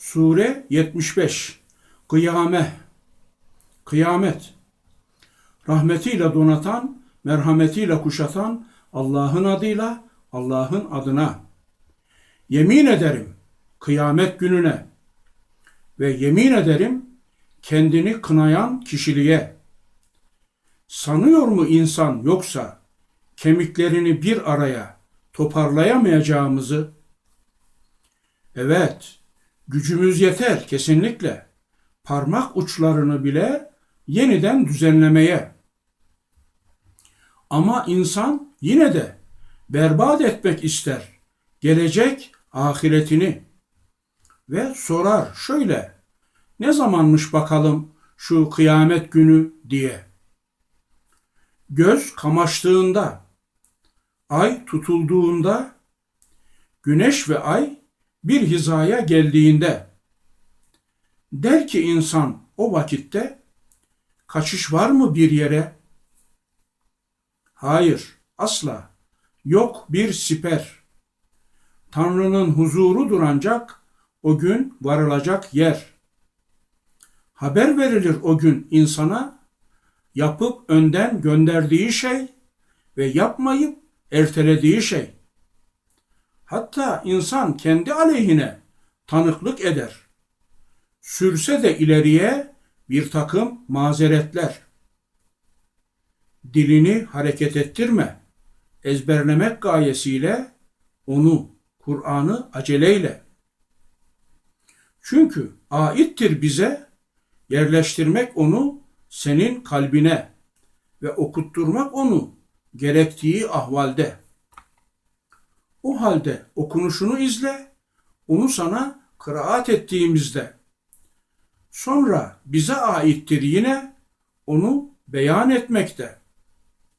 Sure 75 Kıyame Kıyamet Rahmetiyle donatan, merhametiyle kuşatan Allah'ın adıyla, Allah'ın adına. Yemin ederim kıyamet gününe ve yemin ederim kendini kınayan kişiliğe. Sanıyor mu insan yoksa kemiklerini bir araya toparlayamayacağımızı? Evet, gücümüz yeter kesinlikle. Parmak uçlarını bile yeniden düzenlemeye. Ama insan yine de berbat etmek ister. Gelecek ahiretini ve sorar şöyle. Ne zamanmış bakalım şu kıyamet günü diye. Göz kamaştığında, ay tutulduğunda, güneş ve ay bir hizaya geldiğinde der ki insan o vakitte kaçış var mı bir yere? Hayır, asla. Yok bir siper. Tanrı'nın huzurudur ancak o gün varılacak yer. Haber verilir o gün insana yapıp önden gönderdiği şey ve yapmayıp ertelediği şey. Hatta insan kendi aleyhine tanıklık eder. Sürse de ileriye bir takım mazeretler. Dilini hareket ettirme. Ezberlemek gayesiyle onu, Kur'an'ı aceleyle. Çünkü aittir bize yerleştirmek onu senin kalbine ve okutturmak onu gerektiği ahvalde. O halde okunuşunu izle, onu sana kıraat ettiğimizde. Sonra bize aittir yine onu beyan etmekte.